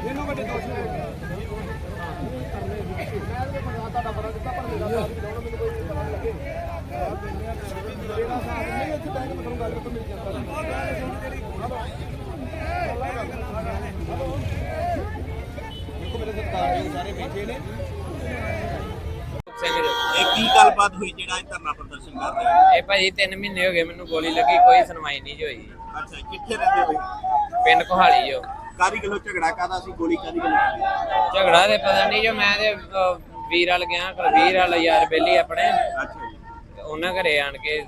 ਇਹਨੂੰ ਵੱਡੇ ਦੋਸ਼ੀ ਨੇ ਮੈਂ ਤੇ ਬੰਦਾ ਤੁਹਾਡਾ ਬੜਾ ਦਿੱਤਾ ਪਰ ਮੇਰਾ ਸਾਥ ਨਹੀਂ ਲਾਉਣਾ ਮੈਨੂੰ ਕੋਈ ਪਤਾ ਲੱਗੇ ਮੇਰਾ ਸਾਥ ਨਹੀਂ ਇੱਥੇ ਬੈਠ ਕੇ ਤੁਹਾਨੂੰ ਗੱਲ ਤੋਂ ਮਿਲ ਜਾਂਦਾ ਦੇਖੋ ਮੇਰੇ ਸਰਕਾਰ ਦੇ ਸਾਰੇ ਬੈਠੇ ਨੇ। ਗੱਲਬਾਤ ਹੋਈ ਜਿਹੜਾ ਇਹ ਧਰਨਾ ਪ੍ਰਦਰਸ਼ਨ ਕਰ ਰਹੇ? ਹੋ ਇਹ ਭਾਜੀ 3 ਮਹੀਨੇ ਹੋ ਗਏ ਮੈਨੂੰ ਗੋਲੀ ਲੱਗੀ ਕੋਈ ਸੁਣਵਾਈ ਨਹੀਂ ਜੀ ਹੋਈ। ਅੱਛਾ ਕਿੱਥੇ ਰਹਿੰਦੇ ਹੋ ਪਿੰਡ ਕੋਹਾਲੀ ਜੋ ਕਾਦੀ ਗੱਲੋਂ ਝਗੜਾ ਕਾਦਾ ਸੀ ਗੋਲੀ ਕਾਦੀ ਗੱਲੋਂ ਝਗੜਾ ਤੇ ਪਤਾ ਨਹੀਂ ਜੋ ਮੈਂ ਤੇ ਅਹ, ਵੀਰ ਵਾਲ ਗਿਆ ਵੀਰ ਵਾਲ ਯਾਰ ਬੇਲੀ ਆਪਣੇ। ਅੱਛਾ ਜੀ। ਤੇ ਉਹਨਾਂ ਘਰੇ ਆਣ ਕੇ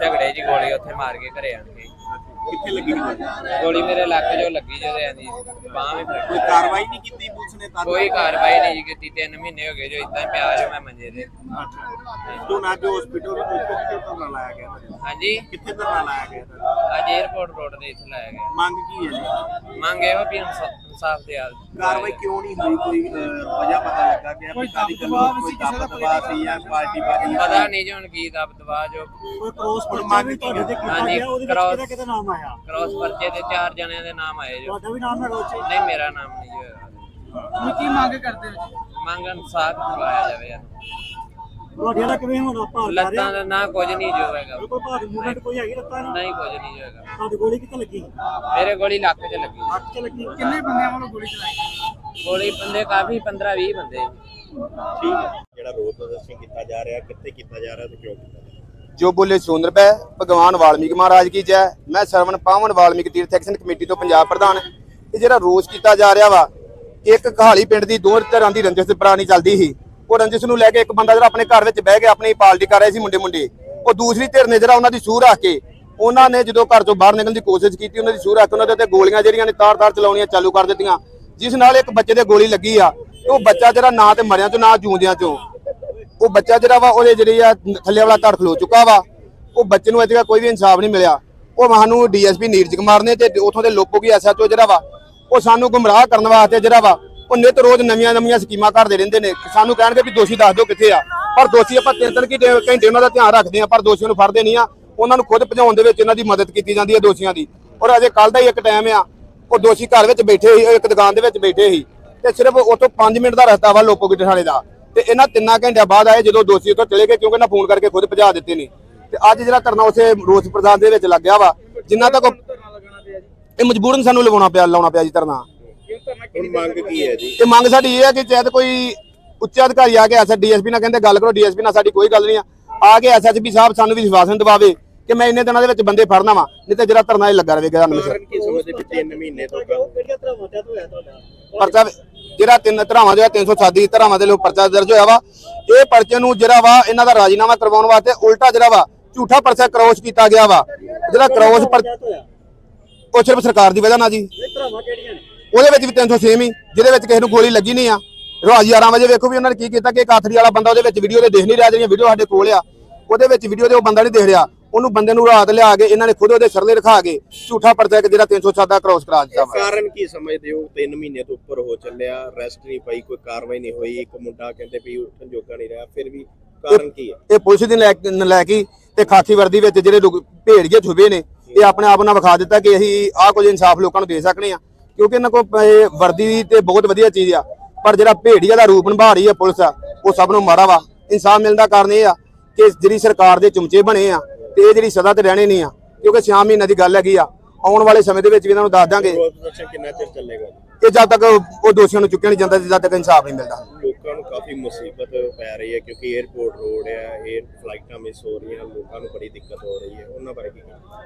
ਝਗੜੇ ਜੀ ਗੋਲੀ ਉੱਥੇ ਮਾਰ ਕੇ ਘਰੇ ਆਣ ਕੇ। ਕਿੱਥੇ ਲੱਗੀ? ਗੋਲੀ ਗੋਲੀ ਮੇਰੇ ਲੱਕ 'ਚੋਂ ਲੱਗੀ ਜਦੋਂ ਆਂਦੀ ਬਾਹ ਵੀ ਫੜ ਕੋਈ ਕਾਰਵਾਈ ਨਹੀਂ ਕੀਤੀ ਪੁਲਿਸ ਨੇ ਤਾਂ ਕੋਈ ਕਾਰਵਾਈ ਨਹੀਂ ਕੀਤੀ 3 ਮਹੀਨੇ ਹੋ ਗਏ ਜੋ ਇਦਾਂ ਪਿਆ ਜੋ ਮੈਂ ਮੰਜੇ ਤੇ। ਤੋਂ ਨਾ ਜੋ ਹਸਪੀਟਲ ਵਿੱਚ ਕਿੱਥੇ ਧਰਨਾ ਲਾਇਆ ਗਿਆ? ਹਾਂਜੀ? ਕਿੱਥੇ ਧਰਨਾ ਲਾਇਆ ਗਿਆ? ਅੱਜ 에어ਪੋਰਟ ਰੋਡ ਦੇ ਇੱਥੇ ਲਾਇਆ ਗਿਆ। ਮੰਗ ਕੀ ਹੈ ਜੀ? ਮੰਗ ਇਹੋ ਵੀ ਇਨਸਾ- ਇਨਸਾਫ ਦੇ ਹਾਲ ਕਾਰਵਾਈ ਕਿਉਂ ਨਹੀਂ ਹੋਈ? ਕੋਈ ਵਜ੍ਹਾ ਪਤਾ ਲੱਗਾ ਗਿਆ ਵੀ ਕਾਦੀ ਗੱਲੋਂ ਕੋਈ ਦਬਾਅ ਦਬਾਅ ਸੀ ਜਾਂ ਪਾਰਟੀ ਬਾਜੀ ਪਤਾ ਨਹੀਂ ਜੋ ਹੁਣ ਕੀ ਦਬ ਦਵਾ ਜੋ ਕੋਈ ਕ੍ਰੋਸ ਪਰਚਾ ਮੰਗ ਵੀ ਕੀ ਤੁਹਾਡੇ ਤੇ ਕੀਤਾ ਗਿਆ ਉਹਦੇ ਵਿੱਚ ਕਿਹਦਾ ਕਿਹਦਾ ਨਾਮ ਆਇਆ? ਕ੍ਰਾਸ ਪਰਚੇ ਤੇ ਚਾਰ ਜਣਿਆਂ ਦੇ ਨਾਮ ਆਏ ਜੋ। ਤੁਹਾਡਾ ਵੀ ਨਾਮ ਹੈ ਰੋਚੇ ਨਹੀਂ ਮੇਰਾ ਨਾਮ ਨਹੀਂ ਜੋ ਹੈਗਾ। ਕੀ ਮੰਗ ਕਰਦੇ ਹੋ ਮੰਗ ਇਨਸਾਫ ਕਰਵਾਇਆ ਜਾਵੇ। ਯਾਰ। ਤੁਹਾਡੇ ਦਾ ਕਿਵੇਂ ਹੁਣ ਆਪਾਂ ਲੱਤਾਂ ਦਾ ਨਾ ਕੁਝ ਨਹੀਂ ਜੋ ਹੈਗਾ। ਕੋਈ ਭਾਗ ਮੂਵਮੈਂਟ ਕੋਈ ਹੈਗੀ ਲੱਤਾਂ ਨਾਲ? ਨਹੀਂ ਕੁਝ ਨਹੀਂ ਜੋ ਹੈਗਾ। ਤੁਹਾਡੀ ਗੋਲੀ ਕਿੱਥੇ ਲੱਗੀ? ਮੇਰੇ ਗੋਲੀ ਲੱਕ 'ਚ ਲੱਗੀ। ਹੱਥ 'ਚ ਲੱਗੀ। ਕਿੰਨੇ ਬੰਦਿਆਂ ਵੱਲੋਂ ਗੋਲੀ ਚਲਾਈ? ਗੋਲੀ ਬੰਦੇ ਕਾਫੀ 15 20 ਬੰਦੇ ਠੀਕ ਹੈ। ਜਿਹੜਾ ਰੋਡ ਪ੍ਰਦਰਸ਼ਨ ਕੀਤਾ ਜਾ ਰਿਹਾ ਕਿੱਥੇ ਕੀਤਾ ਜਾ ਰਿਹਾ ਤੇ ਕਿਉਂ ਕੀਤਾ ਜਾ ਰਿਹਾ? ਜੋ ਬੋਲੇ ਸੁੰਦਰ ਪੈ ਭਗਵਾਨ ਵਾਲਮੀਕ ਮਹਾਰਾਜ ਕੀ ਜੈ। ਮੈਂ ਸਰਵਣ ਪਾਵਨ ਵਾਲਮੀਕ ਤੀਰਥ ਐਕਸ਼ਨ ਕਮੇਟੀ ਤੋਂ ਪੰਜਾਬ ਪ੍ਰਧਾਨ। ਇਹ ਜਿਹੜਾ ਰੋਸ ਕੀਤਾ ਜਾ ਰਿਹਾ ਵਾ ਇੱਕ ਕਹਾਲੀ ਪਿੰਡ ਦੀ ਦੋ ਤਰ੍ਹਾਂ ਦੀ ਰੰਜਿਸ਼ ਪੁਰਾਣੀ ਚੱਲਦੀ ਸੀ। ਉਹ ਰੰਜਿਸ਼ ਨੂੰ ਲੈ ਕੇ ਇੱਕ ਬੰਦਾ ਜਿਹੜਾ ਆਪਣੇ ਘਰ ਵਿੱਚ ਬਹਿ ਕੇ ਆਪਣੀ ਪਾਰਟੀ ਕਰ ਰਿਹਾ ਸੀ ਮੁੰਡੇ ਮੁੰਡੇ। ਉਹ ਦੂਸਰੀ ਧਿਰ ਨੇ ਜਿਹੜਾ ਉਹਨਾਂ ਦੀ ਸੂਹ ਰੱਖ ਕੇ, ਉਹਨਾਂ ਨੇ ਜਦੋਂ ਘਰ ਤੋਂ ਬਾਹਰ ਨਿਕਲਣ ਦੀ ਕੋਸ਼ਿਸ਼ ਕੀਤੀ, ਉਹਨਾਂ ਦੀ ਸੂਹ ਰੱਖ ਕੇ ਉਹਨਾਂ ਦੇ ਉੱਤੇ ਗੋਲੀਆਂ ਜਿਹੜੀਆਂ ਨੇ ਤਾਰ-ਤਾਰ ਚਲਾਉਣੀਆਂ ਚਾਲੂ ਕਰ ਦਿੱਤੀਆਂ। ਜਿਸ ਨਾਲ ਇੱਕ ਬੱਚੇ ਦੇ ਗੋਲੀ ਲੱਗੀ ਆ, ਤੇ ਉਹ ਬੱਚਾ ਜਿਹੜਾ ਨਾ ਤੇ ਮਰਿਆਂ ਚੋਂ, ਨਾ ਜੂੰਦਿਆਂ ਚੋਂ। ਉਹ ਬੱਚਾ ਜਿਹੜਾ ਵਾ, ਉਹਦੇ ਜਿਹੜੀ ਆ, ਥੱਲੇ ਵਾਲਾ ਧੜ ਖਲੋ ਚੁੱਕਾ ਵਾ। ਉਹ ਬੱਚੇ ਨੂੰ ਅਜੇ ਤੱਕ ਕੋਈ ਵੀ ਇਨਸਾਫ ਨਹੀਂ ਮਿਲਿਆ। ਉਹ ਸਾਨੂੰ ਡੀਐਸਪੀ ਨੀਰਜ ਕੁਮਾਰ ਨੇ ਤੇ ਉਥੋਂ ਦੇ ਲੋਕੋ ਕੀ ਐਸਐਚਓ ਜਿਹੜਾ ਵਾ, ਉਹ ਸਾਨੂੰ ਗੁੰਮਰਾਹ ਕਰਨ ਵਾਸਤੇ ਜਿਹੜਾ ਵਾ ਉਹ ਨਿਤ ਰੋਜ਼ ਨਵੀਆਂ ਨਵੀਆਂ ਸਕੀਮਾਂ ਘੜਦੇ ਰਹਿੰਦੇ ਨੇ। ਸਾਨੂੰ ਕਹਿਣਗੇ ਵੀ ਦੋਸ਼ੀ ਦੱਸ ਦਿਓ ਕਿੱਥੇ ਆ। ਪਰ ਦੋਸ਼ੀ ਆਪਾਂ ਤਿੰਨ ਤਿੰਨ ਘੰਟੇ ਘੰਟੇ ਉਹਨਾਂ ਦਾ ਧਿਆਨ ਰੱਖਦੇ ਆ, ਪਰ ਦੋਸ਼ੀਆਂ ਨੂੰ ਫੜਦੇ ਨਹੀਂ ਆ। ਉਹਨਾਂ ਨੂੰ ਖੁਦ ਭਜਾਉਣ ਦੇ ਵਿੱਚ ਇਹਨਾਂ ਦੀ ਮਦਦ ਕੀਤੀ ਜਾਂਦੀ ਹੈ ਦੋਸ਼ੀਆਂ ਦੀ। ਔਰ ਅਜੇ ਕੱਲ ਦਾ ਹੀ ਇੱਕ ਟਾਈਮ ਆ, ਉਹ ਦੋਸ਼ੀ ਘਰ ਵਿੱਚ ਬੈਠੇ ਸੀ, ਇੱਕ ਦੁਕਾਨ ਦੇ ਵਿੱਚ ਬੈਠੇ ਸੀ। ਤੇ ਸਿਰਫ ਉਤੋਂ 5 ਮਿੰਟ ਦਾ ਰਸਤਾ ਵਾ ਲੋਕੋ ਗਿੱਟੇ ਦਾ। ਤੇ ਇਹਨਾਂ ਤਿੰਨਾਂ ਘੰਟਿਆਂ ਬਾਅਦ ਆਏ ਜਦੋਂ ਦੋਸ਼ੀ ਉੱਥੋਂ ਚਲੇ ਗਏ, ਕਿਉਂਕਿ ਇਹਨਾਂ ਫੋਨ ਕਰਕੇ ਖੁਦ ਭਜਾ ਦਿੱਤੇ ਨੇ। ਤੇ ਅੱਜ ਜਿਹੜਾ ਧਰਨਾ ਉਸੇ ਰੋਸ ਪ੍ਰਦਾਨ ਦੇ ਵਿੱਚ ਲੱਗਿਆ ਵਾ, ਜਿੰਨਾ ਤੱਕ ਇਹ ਮਜਬੂਰਨ ਸਾਨੂੰ ਲਵਾਉਣਾ ਪਿਆ, ਲਾਉਣਾ ਪਿਆ ਜੀ ਧਰਨਾ। ਹੁਣ ਮੰਗ ਕੀ ਹੈ ਜੀ? ਇਹ ਮੰਗ ਸਾਡੀ ਇਹ ਹੈ ਕਿ ਚਾਹੇ ਕੋਈ ਉੱਚ ਅਧਿਕਾਰੀ ਆ ਕੇ ਐਸ ਡੀਐਸਪੀ ਨਾਲ ਕਹਿੰਦੇ ਗੱਲ ਕਰੋ ਡੀਐਸਪੀ ਨਾਲ ਸਾਡੀ ਕੋਈ ਗੱਲ ਨਹੀਂ ਆ। ਆ ਕੇ ਐਸਐਸਪੀ ਸਾਹਿਬ ਸਾਨੂੰ ਵੀ ਵਿਸ਼ਵਾਸਨ ਦਿਵਾਵੇ ਕਿ ਮੈਂ ਇੰਨੇ ਦਿਨਾਂ ਦੇ ਵਿੱਚ ਬੰਦੇ ਫੜਨਾ ਵਾ ਨਹੀਂ ਤੇ ਜਿਹੜਾ ਧਰਨਾ ਇਹ ਲੱਗਾ ਰਹੇਗਾ ਤੁਹਾਨੂੰ ਕਾਰਨ ਕੀ ਸਮਝਦੇ ਵੀ 3 ਮਹੀਨੇ ਤੋਂ ਕੰਮ ਕਿਹੜੀਆਂ ਤਰ੍ਹਾਂ ਵਾਟਿਆ ਤੋਂ ਹੋਇਆ ਤੁਹਾਡਾ? ਪਰਚਾ ਜਿਹੜਾ ਤਿੰਨ ਧਰਾਵਾਂ ਦੇ 307 ਧਰਾਵਾਂ ਦੇ ਲੋਕ ਪਰਚਾ ਦਰਜ ਹੋਇਆ ਵਾ। ਇਹ ਪਰਚੇ ਨੂੰ ਜਿਹੜਾ ਵਾ ਇਹਨਾਂ ਦਾ ਰਾਜੀਨਾਮਾ ਕਰਵਾਉਣ ਵਾਸਤੇ ਉਲਟਾ ਜਿਹੜਾ ਵਾ ਝੂਠਾ ਪਰਚਾ ਕਰੋਸ ਕੀਤਾ ਗਿਆ ਵਾ। ਜਿਹੜਾ ਕਰੋਸ ਪਰ ਤੋਂ ਹੋਇਆ? ਉਹ ਸਿਰਫ ਸਰਕਾਰ ਦੀ ਵਜ੍ਹਾ ਨਾਲ ਜੀ। ਇਹ ਧਰਾਵਾਂ ਕਿਹੜੀਆਂ ਨੇ? ਉਹਦੇ ਵਿੱਚ ਵੀ 306 ਹੀ ਜਿਹਦੇ ਵਿੱਚ ਕਿਸੇ ਨੂੰ ਗੋਲੀ ਲੱਗੀ ਨਹੀਂ ਆ। ਰਾਜ 11 ਵਜੇ ਵੇਖੋ ਵੀ ਉਹਨਾਂ ਨੇ ਕੀ ਕੀਤਾ ਕਿ ਇੱਕ ਆਥਰੀ ਵਾਲਾ ਬੰਦਾ ਉਹਦੇ ਵਿੱਚ ਵੀਡੀਓ ਦੇ ਦੇਖ ਨਹੀਂ ਰਿਹਾ ਜਿਹੜੀਆਂ ਵੀਡੀਓ ਸਾਡੇ ਕੋਲ ਆ ਉਹਦੇ ਵਿੱਚ ਵੀਡੀਓ ਦੇ ਉਹ ਬੰਦਾ ਨਹੀਂ ਦੇਖ ਰਿਹਾ। ਉਹਨੂੰ ਬੰਦੇ ਨੂੰ ਰਾਤ ਲਿਆ ਕੇ ਇਹਨਾਂ ਨੇ ਖੁਦ ਉਹਦੇ ਸਿਰਲੇ ਰਖਾ ਕੇ ਝੂਠਾ ਪਰਚਾ ਕਿ ਜਿਹੜਾ 307 ਦਾ ਕ੍ਰਾਸ ਕਰਾ ਦਿੱਤਾ ਵਾ। ਕਾਰਨ ਕੀ ਸਮਝਦੇ ਹੋ? 3 ਮਹੀਨੇ ਤੋਂ ਉੱਪਰ ਹੋ ਚੱਲਿਆ ਰੈਸਟ ਨਹੀਂ ਪਈ ਕੋਈ ਕਾਰਵਾਈ ਨਹੀਂ ਹੋਈ ਇੱਕ ਮੁੰਡਾ ਕਹਿੰਦੇ ਵੀ ਉੱਠਣ ਜੋਗਾ ਨਹੀਂ ਰਿਹਾ ਫਿਰ ਵੀ ਕਾਰਨ ਕੀ ਹੈ? ਇਹ ਪੁਲਿਸ ਦੀ ਲੈ ਕੇ- ਤੇ ਖਾਕੀ ਵਰਦੀ ਵਿੱਚ ਜਿਹੜੇ ਲੋਕ ਭੇੜੀਏ ਛੁਪੇ ਨੇ ਇਹ ਆਪਣੇ ਆਪ ਨਾਲ ਵਿਖਾ ਦਿੱਤਾ ਕਿ ਅਸੀਂ ਆਹ ਕੁਝ ਇਨਸਾਫ ਲੋਕਾਂ ਨੂੰ ਦੇ ਸਕਨੇ ਆ ਕਿਉਂਕਿ ਇਹਨਾਂ ਕੋਲ ਇਹ ਵਰਦੀ ਤੇ ਬਹੁਤ ਵਧੀਆ ਚੀਜ਼ ਆ। ਪਰ ਜਿਹੜਾ ਭੇੜੀਆ ਦਾ ਰੂਪ ਨਿਭਾ ਰਹੀ ਹੈ ਪੁਲਿਸ ਉਹ ਸਭ ਨੂੰ ਮਾੜਾ ਵਾ। ਇਨਸਾਫ ਮਿਲਣ ਦਾ ਕਾਰਨ ਇਹ ਆ ਕਿ ਜਿਹੜੀ ਸਰਕਾਰ ਦੇ ਚਮਚੇ ਬਣੇ ਆ ਤੇ ਇਹ ਜਿਹੜੀ ਸਦਾ ਤੇ ਰਹਿਣੇ ਨਹੀਂ ਆ ਕਿਉਂਕਿ ਸ਼ਾਮ ਮਹੀਨੇ ਦੀ ਗੱਲ ਹੈਗੀ ਆ। ਆਉਣ ਵਾਲੇ ਸਮੇਂ ਦੇ ਵਿੱਚ ਵੀ ਇਹਨਾਂ ਨੂੰ ਦੱਸ ਦਾਂਗੇ। ਕਿੰਨਾ ਚੱਲੇਗਾ? ਇਹ ਜਦ ਤੱਕ ਉਹ ਦੋਸ਼ੀਆਂ ਨੂੰ ਚੁੱਕਿਆ ਨਹੀਂ ਜਾਂਦਾ ਜਦ ਤੱਕ ਇਨਸਾਫ ਨਹੀਂ ਮਿਲਦਾ। ਲੋਕਾਂ ਨੂੰ ਕਾਫੀ ਮੁਸੀਬਤ ਪੈ ਰਹੀ ਹੈ ਕਿਉਂਕਿ 에어ਪੋਰਟ ਰੋਡ ਹੈ 에ਅਰ ਫਲਾਈਟਾਂ ਮਿਸ ਹੋ ਰਹੀਆਂ ਲੋਕਾਂ ਨੂੰ ਬੜੀ ਦਿੱਕਤ ਹੋ ਰਹੀ ਹੈ। ਉਹਨਾਂ ਬਾਰੇ ਕੀ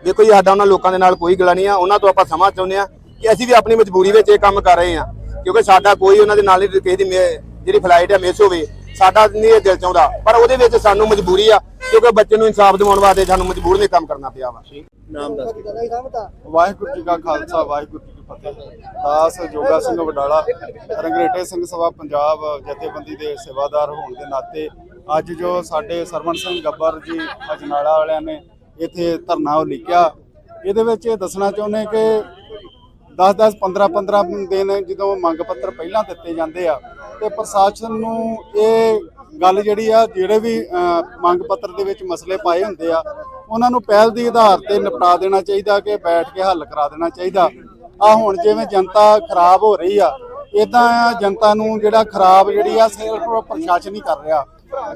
ਦੇਖੋ ਜੀ ਸਾਡਾ ਉਹਨਾਂ ਲੋਕਾਂ ਦੇ ਨਾਲ ਕੋਈ ਗਲਾ ਨਹੀਂ ਆ। ਉਹਨਾਂ ਤੋਂ ਆਪਾਂ ਸਮਾਂ ਚਾਹੁੰਦੇ ਆ ਕਿ ਅਸੀਂ ਵੀ ਆਪਣੀ ਮਜਬੂਰੀ ਵਿੱਚ ਇਹ ਕੰਮ ਕਰ ਰਹੇ ਆ ਕਿਉਂਕਿ ਸਾਡਾ ਕੋਈ ਉਹਨਾਂ ਦੇ ਨਾਲ ਨਹੀਂ ਕਿਸੇ ਦੀ ਜਿਹੜੀ ਫਲਾਈਟ ਹੈ ਮਿਸ ਹੋਵੇ ਸਾਡਾ ਨਹੀਂ ਇਹ ਦਿਲ ਚਾਹੁੰਦਾ। ਪਰ ਉਹਦੇ ਵਿੱਚ ਸਾਨੂੰ ਮਜਬੂਰੀ ਆ ਕਿਉਂਕਿ ਬੱਚੇ ਨੂੰ ਇਨਸਾਫ ਦਿਵਾਉਣ ਵਾਸਤੇ ਸਾਨੂੰ ਮਜਬੂਰ ਨੇ ਕੰਮ ਕਰਨਾ ਪਿਆ ਵਾ। ਨਾਮ ਦੱਸ ਕੇ। ਵਾਹਿਗੁਰੂ ਜੀ ਕਾ ਖਾਲਸਾ ਵਾਹਿਗੁਰੂ ਜੀ ਕੀ ਫਤਿਹ। ਦਾਸ ਜੋਗਾ ਸਿੰਘ ਵਡਾਲਾ ਰੰਗਰੇਟੇ ਸਿੰਘ ਸਭਾ ਪੰਜਾਬ ਜਥੇਬੰਦੀ ਦੇ ਸੇਵਾਦਾਰ ਹੋਣ ਦੇ ਨਾਤੇ ਅੱਜ ਜੋ ਸਾਡੇ ਸਰਵਣ ਸਿੰਘ ਗੱਬਰ ਜੀ ਅਜਨਾਲਾ ਵਾਲਿਆਂ ਨੇ ਇੱਥੇ ਧਰਨਾ ਉਲੀਕਿਆ ਇਹਦੇ ਵਿੱਚ ਇਹ ਦੱਸਣਾ ਚਾਹੁੰਦੇ ਕਿ 10 10 15 15 ਦਿਨ ਜਦੋਂ ਮੰਗ ਪੱਤਰ ਪਹਿਲਾਂ ਦਿੱਤੇ ਜਾਂਦੇ ਆ ਤੇ ਪ੍ਰਸ਼ਾਸਨ ਨੂੰ ਇਹ ਗੱਲ ਜਿਹੜੀ ਆ, ਜਿਹੜੇ ਵੀ ਮੰਗ ਪੱਤਰ ਦੇ ਵਿੱਚ ਮਸਲੇ ਪਾਏ ਹੁੰਦੇ ਆ, ਉਹਨਾਂ ਨੂੰ ਪਹਿਲ ਦੀ ਆਧਾਰ ਤੇ ਨਿਪਟਾ ਦੇਣਾ ਚਾਹੀਦਾ ਕਿ ਬੈਠ ਕੇ ਹੱਲ ਕਰਾ ਦੇਣਾ ਚਾਹੀਦਾ। ਆ ਹੁਣ ਜਿਵੇਂ ਜਨਤਾ ਖਰਾਬ ਹੋ ਰਹੀ ਆ ਇਦਾਂ ਜਨਤਾ ਨੂੰ ਜਿਹੜਾ ਖਰਾਬ ਜਿਹੜੀ ਆ ਸਿਰਫ ਪ੍ਰਸ਼ਾਸਨ ਹੀ ਕਰ ਰਿਹਾ।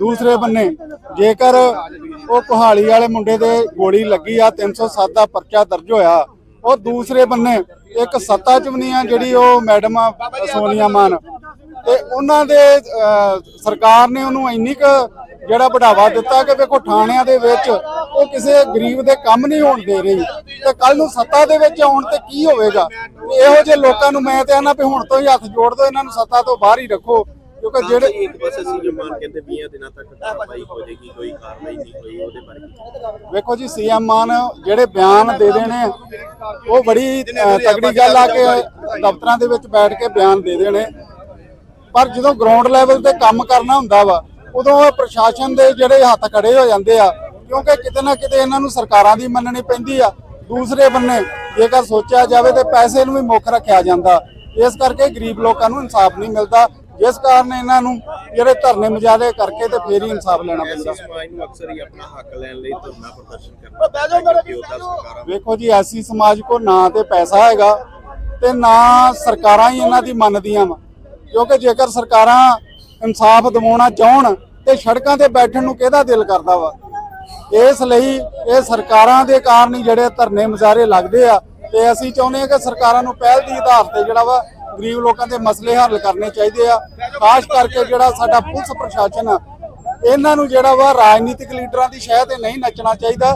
ਦੂਸਰੇ ਬੰਨੇ, ਜੇਕਰ ਉਹ ਕੁਹਾਲੀ ਵਾਲੇ ਮੁੰਡੇ ਦੇ ਗੋਲੀ ਲੱਗੀ ਆ 307 ਦਾ ਪਰਚਾ ਦਰਜ ਹੋਇਆ, ਉਹ ਦੂਸਰੇ ਬੰਨੇ ਇੱਕ ਸੱਤਾ ਚ ਵੀ ਨਹੀਂ ਆ, ਜਿਹੜੀ ਉਹ ਮੈਡਮ ਆ, ਸੋਨੀਆ ਮਾਨ। ਤੇ ਉਹਨਾਂ ਦੇ ਸਰਕਾਰ ਨੇ ਉਹਨੂੰ ਇੰਨੀ ਕੁ ਜਿਹੜਾ ਵਧਾਵਾ ਦਿੱਤਾ ਕਿ ਵੇਖੋ ਥਾਣਿਆਂ ਦੇ ਵਿੱਚ ਉਹ ਕਿਸੇ ਗਰੀਬ ਦੇ ਕੰਮ ਨਹੀਂ ਹੋਣ ਦੇ ਰਹੀ। ਤੇ ਕੱਲ ਨੂੰ ਸੱਤਾ ਦੇ ਵਿੱਚ ਆਉਣ ਤੇ ਕੀ ਹੋਵੇਗਾ? ਇਹੋ ਜਿਹੇ ਲੋਕਾਂ ਨੂੰ ਮੈਂ ਤੇ ਆਨਾ ਵੀ ਹੁਣ ਤੋਂ ਹੀ ਹੱਥ ਜੋੜ ਦੋ, ਇਹਨਾਂ ਨੂੰ ਸੱਤਾ ਤੋਂ ਬਾਹਰ ਹੀ ਰੱਖੋ। ਕਿਉਂਕਿ ਜਿਹੜੇ ਇੱਕ ਪਾਸੇ ਸੀ ਮਾਨ ਕਹਿੰਦੇ 20 ਦਿਨਾਂ ਤੱਕ ਕਾਰਵਾਈ ਹੋ ਜਾਏਗੀ ਕੋਈ ਕਾਰਵਾਈ ਨਹੀਂ ਹੋਈ ਉਹਦੇ ਬਾਰੇ ਕੀ? ਵੇਖੋ ਜੀ ਸੀਐਮ ਮਾਨ ਜਿਹੜੇ ਬਿਆਨ ਦੇ ਦੇਣੇ ਆ, ਉਹ ਬੜੀ ਤਗੜੀ ਗੱਲ ਆ ਕਿ ਦਫ਼ਤਰਾਂ ਦੇ ਵਿੱਚ ਬੈਠ ਕੇ ਬਿਆਨ ਦੇ ਦੇਣੇ ਪਰ ਜਦੋਂ ਗਰਾਊਂਡ ਲੈਵਲ ਤੇ ਕੰਮ ਕਰਨਾ ਹੁੰਦਾ ਵਾ ਉਦੋਂ ਇਹ ਪ੍ਰਸ਼ਾਸਨ ਦੇ ਜਿਹੜੇ ਹੱਥ ਖੜੇ ਹੋ ਜਾਂਦੇ ਆ ਕਿਉਂਕਿ ਕਿਤੇ ਨਾ ਕਿਤੇ ਇਹਨਾਂ ਨੂੰ ਸਰਕਾਰਾਂ ਦੀ ਮੰਨਣੀ ਪੈਂਦੀ ਆ। ਦੂਸਰੇ ਬੰਨੇ ਜੇਕਰ ਸੋਚਿਆ ਜਾਵੇ ਤੇ ਪੈਸੇ ਨੂੰ ਵੀ ਮੁੱਖ ਰੱਖਿਆ ਜਾਂਦਾ। ਇਸ ਕਰਕੇ ਗਰੀਬ ਲੋਕਾਂ ਨੂੰ ਇਨਸਾਫ ਨਹੀਂ ਮਿਲਦਾ। ਜਿਸ ਕਾਰਨ ਇਹਨਾਂ ਨੂੰ ਜਿਹੜੇ ਧਰਨੇ ਮੁਜਾਹਦੇ ਕਰਕੇ ਤੇ ਫੇਰ ਹੀ ਇਨਸਾਫ ਲੈਣਾ ਪੈਂਦਾ। ਸਮਾਜ ਨੂੰ ਅਕਸਰ ਹੀ ਆਪਣਾ ਹੱਕ ਲੈਣ ਲਈ ਧਰਨਾ ਪ੍ਰਦਰਸ਼ਨ ਕਰਨਾ ਵੇਖੋ ਜੀ ਐਸੀ ਸਮਾਜ ਕੋ ਨਾ ਤੇ ਪੈਸਾ ਹੈਗਾ ਤੇ ਨਾ ਸਰਕਾਰਾਂ ਹੀ ਇਹਨਾਂ ਦੀ ਮੰਨਦੀਆਂ ਵਾ। ਕਿਉਂਕਿ ਜੇਕਰ ਸਰਕਾਰਾਂ ਇਨਸਾਫ ਦਿਵਾਉਣਾ ਚਾਹਣ ਤੇ ਸੜਕਾਂ ਤੇ ਬੈਠਣ ਨੂੰ ਕਿਹਦਾ ਦਿਲ ਕਰਦਾ ਵਾ? ਇਸ ਲਈ ਇਹ ਸਰਕਾਰਾਂ ਦੇ ਕਾਰਨ ਹੀ ਜਿਹੜੇ ਧਰਨੇ ਮੁਜ਼ਾਹਰੇ ਲੱਗਦੇ ਆ ਤੇ ਅਸੀਂ ਚਾਹੁੰਦੇ ਹਾਂ ਕਿ ਸਰਕਾਰਾਂ ਨੂੰ ਪਹਿਲ ਦੀ ਆਧਾਰ ਤੇ ਜਿਹੜਾ ਵਾ ਗਰੀਬ ਲੋਕਾਂ ਦੇ ਮਸਲੇ ਹੱਲ ਕਰਨੇ ਚਾਹੀਦੇ ਆ। ਖਾਸ ਕਰਕੇ ਜਿਹੜਾ ਸਾਡਾ ਪੁਲਿਸ ਪ੍ਰਸ਼ਾਸਨ ਆ ਇਹਨਾਂ ਨੂੰ ਜਿਹੜਾ ਵਾ ਰਾਜਨੀਤਿਕ ਲੀਡਰਾਂ ਦੀ ਸ਼ਹਿ ਤੇ ਨਹੀਂ ਨੱਚਣਾ ਚਾਹੀਦਾ।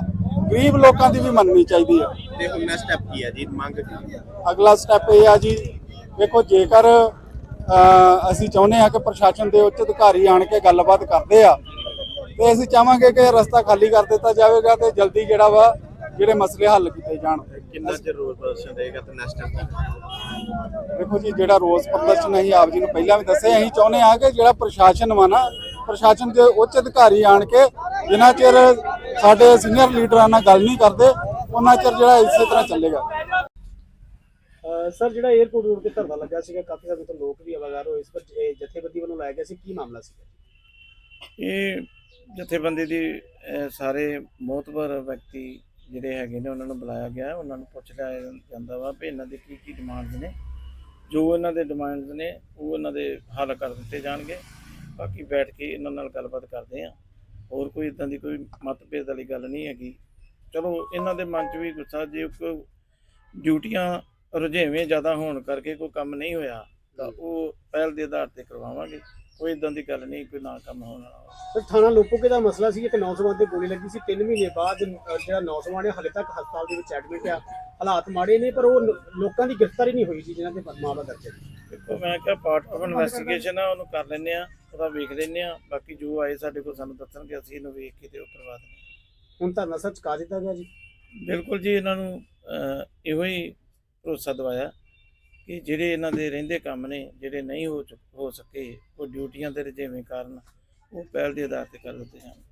ਗਰੀਬ ਲੋਕਾਂ ਦੀ ਵੀ ਮੰਨਣੀ ਚਾਹੀਦੀ ਆ। ਤੇ ਨੈਕਸਟ ਸਟੈਪ ਕੀ ਹੈ ਜੀ? ਮੰਗ ਅਗਲਾ ਸਟੈਪ ਇਹ ਆ ਜੀ ਵੇਖੋ ਜੇਕਰ ਅਸੀਂ ਚਾਹੁੰਦੇ ਆ ਕਿ ਪ੍ਰਸ਼ਾਸਨ ਦੇ ਉੱਚ ਅਧਿਕਾਰੀ ਆਣ ਕੇ ਗੱਲਬਾਤ ਕਰਦੇ ਆ ਤੇ ਅਸੀਂ ਚਾਹਾਂਗੇ ਕਿ ਰਸਤਾ ਖਾਲੀ ਕਰ ਦਿੱਤਾ ਜਾਵੇਗਾ ਤੇ ਜਲਦੀ ਜਿਹੜਾ ਵਾ ਜਿਹੜੇ ਮਸਲੇ ਹੱਲ ਕੀਤੇ ਜਾਣ। ਕਿੰਨਾ ਚਿਰ ਰੋਜ਼ ਪ੍ਰਦਰਸ਼ਨ ਰਹੇਗਾ ਤੇ ਨੈਕਸਟ ਸਟੈਪ ਦੇਖੋ ਜੀ ਜਿਹੜਾ ਰੋਜ਼ ਪ੍ਰਦਰਸ਼ਨ ਅਸੀਂ ਆਪ ਜੀ ਨੂੰ ਪਹਿਲਾਂ ਵੀ ਦੱਸਿਆ ਅਸੀਂ ਚਾਹੁੰਦੇ ਆ ਕਿ ਜਿਹੜਾ ਪ੍ਰਸ਼ਾਸਨ ਵਾ ਨਾ ਪ੍ਰਸ਼ਾਸਨ ਦੇ ਉੱਚ ਅਧਿਕਾਰੀ ਆਣ ਕੇ ਜਿੰਨਾ ਚਿਰ ਸਾਡੇ ਸੀਨੀਅਰ ਲੀਡਰਾਂ ਨਾਲ ਗੱਲ ਨਹੀਂ ਕਰਦੇ ਉਹਨਾਂ ਚਿਰ ਜਿਹੜਾ ਇਸੇ ਤਰ੍ਹਾਂ ਚੱਲੇਗਾ। ਸਰ ਜਿਹੜਾ 에어ਪੋਰਟ ਰੋਡ ਤੇ ਧਰਨਾ ਲੱਗਾ ਸੀਗਾ ਕਾਫੀ ਸਾਰੇ ਤੋਂ ਲੋਕ ਵੀ ਆਵਾਜ਼ਾਰ ਹੋਏ ਇਸ ਪਰ ਜਥੇਬੰਦੀ ਵੱਲੋਂ ਲਾਇਆ ਗਿਆ ਸੀ ਕੀ ਮਾਮਲਾ ਸੀਗਾ? ਇਹ ਜਥੇਬੰਦੀ ਦੀ ਸਾਰੇ ਮੋਤਬਰ ਵਿਅਕਤੀ ਜਿਹੜੇ ਹੈਗੇ ਨੇ ਉਹਨਾਂ ਨੂੰ ਬੁਲਾਇਆ ਗਿਆ ਉਹਨਾਂ ਨੂੰ ਪੁੱਛ ਲਿਆ ਜਾਂਦਾ ਵਾ ਵੀ ਇਹਨਾਂ ਦੇ ਕੀ ਕੀ ਡਿਮਾਂਡਸ ਨੇ। ਜੋ ਇਹਨਾਂ ਦੇ ਡਿਮਾਂਡਸ ਨੇ ਉਹ ਇਹਨਾਂ ਦੇ ਹੱਲ ਕਰ ਦਿੱਤੇ ਜਾਣਗੇ। ਬਾਕੀ ਬੈਠ ਕੇ ਇਹਨਾਂ ਨਾਲ ਗੱਲਬਾਤ ਕਰਦੇ ਆ। ਹੋਰ ਕੋਈ ਇਦਾਂ ਦੀ ਕੋਈ ਮਤਭੇਦ ਵਾਲੀ ਗੱਲ ਨਹੀਂ ਹੈਗੀ। ਚਲੋ ਇਹਨਾਂ ਦੇ ਮਨ 'ਚ ਵੀ ਗੁੱਸਾ ਜੇ ਕੋਈ ਡਿਊਟੀਆਂ ਰੁਝੇਵੇਂ ਜ਼ਿਆਦਾ ਹੋਣ ਕਰਕੇ ਕੋਈ ਕੰਮ ਨਹੀਂ ਹੋਇਆ ਤਾਂ ਉਹ ਪਹਿਲ ਦੇ ਆਧਾਰ ਤੇ ਕਰਵਾਵਾਂਗੇ। ਕੋਈ ਇਦਾਂ ਦੀ ਗੱਲ ਨਹੀਂ ਕੋਈ ਨਾ ਕੰਮ ਹੋਣ। ਵਾਲਾ। ਸਰ ਥਾਣਾ ਲੋਪੋਕੇ ਦਾ ਮਸਲਾ ਸੀ ਇੱਕ ਨੌਜਵਾਨ ਤੇ ਗੋਲੀ ਲੱਗੀ ਸੀ। 3 ਮਹੀਨੇ ਬਾਅਦ ਅਹ, ਜਿਹੜਾ ਨੌਜਵਾਨ ਹੈ ਹਲੇ ਤੱਕ ਹਸਪਤਾਲ ਦੇ ਵਿੱਚ ਐਡਮਿਟ ਆ। ਹਾਲਾਤ ਮਾੜੇ ਨੇ ਪਰ ਉਹ ਲ- ਲੋਕਾਂ ਦੀ ਗ੍ਰਿਫਤਾਰੀ ਨਹੀਂ ਹੋਈ ਜੀ ਜਿਨ੍ਹਾਂ ਤੇ ਮਾਮਲਾ ਦਰਜ ਹੈ ਦੇਖੋ ਮੈਂ ਕਿਹਾ ਪਾਰਟ ਆਫ ਇਨਵੈਸਟੀਗੇਸ਼ਨ ਆ ਉਹਨੂੰ ਕਰ ਲੈਂਦੇ ਆ ਉਹਦਾ ਵੇਖ ਲੈਂਦੇ ਆ। ਬਾਕੀ ਜੋ ਆਏ ਸਾਡੇ ਕੋਲ ਸਾਨੂੰ ਦੱਸਣਗੇ ਅਸੀਂ ਇਹਨੂੰ ਵੇਖ ਕੇ ਤੇ ਉਹ ਕਰਵਾ ਦਿੰਦੇ ਹੁਣ ਧਰਨਾ ਸਰ ਚੁਕਾ ਦਿੱਤਾ ਗਿਆ ਜੀ। ਬਿਲਕੁਲ ਜੀ ਇਹਨਾਂ ਨੂੰ ਅਹ, ਇਹੋ ਹੀ ਭਰੋਸਾ ਦਵਾਇਆ। ਕਿ ਜਿਹੜੇ ਇਹਨਾਂ ਦੇ ਰਹਿੰਦੇ ਕੰਮ ਨੇ, ਜਿਹੜੇ ਨਹੀਂ ਹੋ ਚੁੱਕ- ਹੋ ਸਕੇ, ਉਹ ਡਿਊਟੀਆਂ ਦੇ ਰਜੇਵੇਂ ਕਾਰਨ, ਉਹ ਪਹਿਲ ਦੇ ਆਧਾਰ ਤੇ ਕਰ ਦਿੱਤੇ ਜਾਣ